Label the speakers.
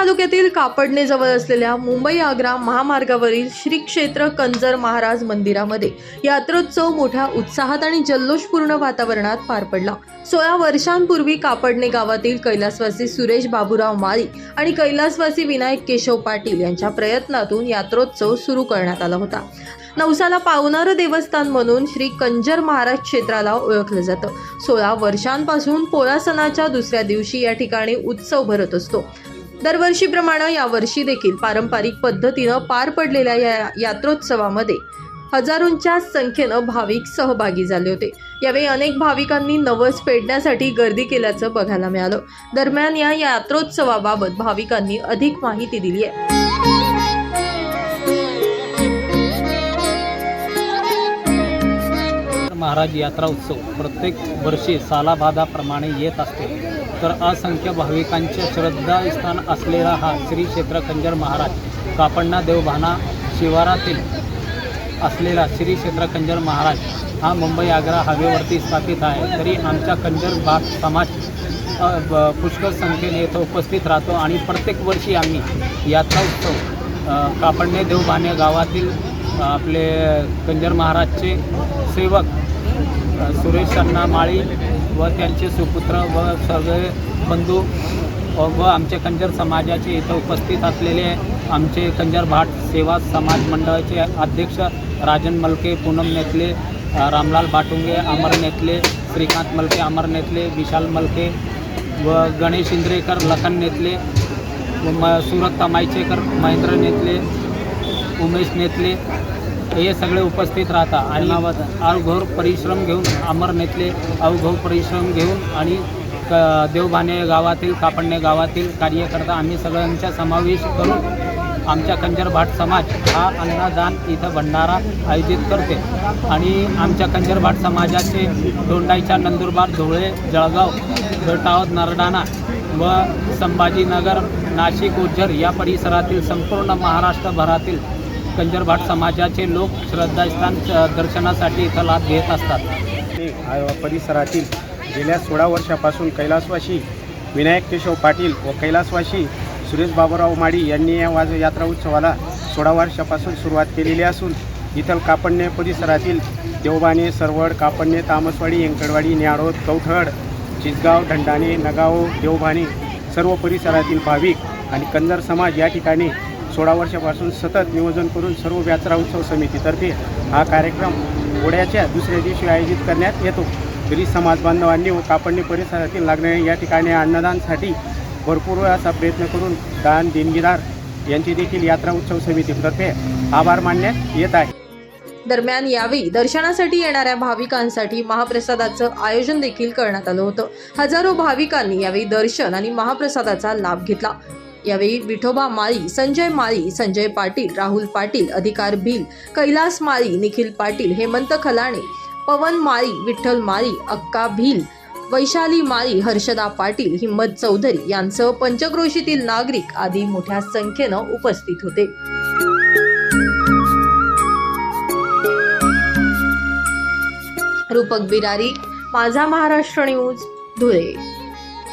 Speaker 1: तालुक्यातील कापडणे जवळ असलेल्या मुंबई आग्रा महामार्गावरील श्री क्षेत्र कंजर महाराज मंदिरामध्ये यात्रोत्सव मोठ्या उत्साहात आणि जल्लोषपूर्ण वातावरणात पार पडला. सोळा वर्षांपूर्वी कापडणे गावातील कैलासवासी सुरेश बाबूराव माळी आणि कैलासवासी विनायक केशव पाटील यांच्या प्रयत्नातून यात्रोत्सव सुरू करण्यात आला होता. नवसाला पावणारं देवस्थान म्हणून श्री कंजर महाराज क्षेत्राला ओळखलं जातं. सोळा वर्षांपासून पोळा सणाच्या दुसऱ्या दिवशी या ठिकाणी उत्सव भरत असतो. दरवर्षीप्रमाणे यावर्षी देखील पारंपरिक पद्धतीनं पार पडलेल्या या यात्रोत्सवामध्ये हजारोंच्या संख्येनं भाविक सहभागी झाले होते. यावेळी अनेक भाविकांनी नवस फेडण्यासाठी गर्दी केल्याचं बघायला मिळालं. दरम्यान या यात्रोत्सवाबाबत भाविकांनी अधिक माहिती दिली आहे.
Speaker 2: महाराज यात्रा उत्सव प्रत्येक वर्षी सालाबादाप्रमाणे येत असते. तर असंख्य भाविकांचे श्रद्धास्थान असलेला हा श्री क्षेत्र कंजर महाराज कापण्णा देवभाना शिवारातील असलेला श्री क्षेत्र कंजर महाराज हा मुंबई आग्रा हायवेवरती स्थापित आहे. तरी आमच्या कंजर भाग समाज ब- पुष्कळ संख्येने येथे उपस्थित राहतो आणि प्रत्येक वर्षी आम्ही यात्रा उत्सव कापडणे देवभाने गावातील आपले कंजर महाराजचे सेवक सुरेश अण्णा माळी व त्यांचे सुपुत्र व सगळे बंधू व व आमचे कंजर समाजाचे इथं उपस्थित असलेले आमचे कंजर भाट सेवा समाज मंडळाचे अध्यक्ष राजन मलके पूनम नेतले रामलाल बाटुंगे अमर नेतले श्रीकांत मलके अमर नेतले विशाल मलके व गणेश इंद्रेकर लखन नेतले व म सुरत तमायचेकर महेंद्र नेतले उमेश नेतले हे सगळे उपस्थित राहता आणि अवघोर परिश्रम घेऊन अमर नेतले अवघोर परिश्रम घेऊन आणि क देवबाने गावातील कापडणे गावातील कार्यकर्ता आम्ही सगळ्यांचा समावेश करून आमच्या कंजर भाट समाज हा अन्नदान इथं भंडारा आयोजित करते. आणि आमच्या कंजर भाट समाजाचे दोंडाईच्या नंदुरबार धुळे जळगाव जटावत नरडाणा व संभाजीनगर नाशिक उज्जर या परिसरातील संपूर्ण महाराष्ट्रभरातील कंजर भाट समाजाचे लोक श्रद्धास्थान दर्शनासाठी इथं लाभ घेत असतात.
Speaker 3: ते परिसरातील गेल्या सोळा वर्षापासून कैलासवाशी विनायक केशव पाटील व कैलासवाशी सुरेश बाबूराव माडी यांनी या वाज यात्रा उत्सवाला सोळा वर्षापासून सुरुवात केलेली असून इथल कापडणे परिसरातील देवबाने सरवड कापडणे तामसवाडी येंकडवाडी न्याळोद कवठड चिसगाव ढंडाणे नगाव देवबाने सर्व परिसरातील भाविक आणि कन्नर समाज या ठिकाणी सोळा वर्षापासून सतत नियोजन करून सर्व यात्रा उत्सव समितीतर्फे हा कार्यक्रम पोळ्याच्या दुसऱ्या दिवशी आयोजित करण्यात येतो. तरी समाज बांधवांनी व कापडणी परिसरातील लागणाऱ्या या ठिकाणी अन्नदानसाठी भरपूर असा प्रयत्न करून दान देणगीदार यांची देखील यात्रा उत्सव समितीतर्फे आभार मानण्यात येत आहे.
Speaker 1: दरम्यान यावेळी दर्शनासाठी येणाऱ्या भाविकांसाठी महाप्रसादाचं आयोजन देखील करण्यात आलं होतं. हजारो भाविकांनी यावेळी दर्शन आणि महाप्रसादाचा लाभ घेतला. यावेळी विठोबा माळी संजय माळी संजय पाटील राहुल पाटील अधिकार भील कैलास माळी निखिल पाटील हेमंत खलाणे पवन माळी विठ्ठल माळी अक्का भील वैशाली माळी हर्षदा पाटील हिम्मत चौधरी यांसह पंचक्रोशीतील नागरिक आदी मोठ्या संख्येनं उपस्थित होते. रूपक बिरारी माझा महाराष्ट्र न्यूज धुळे.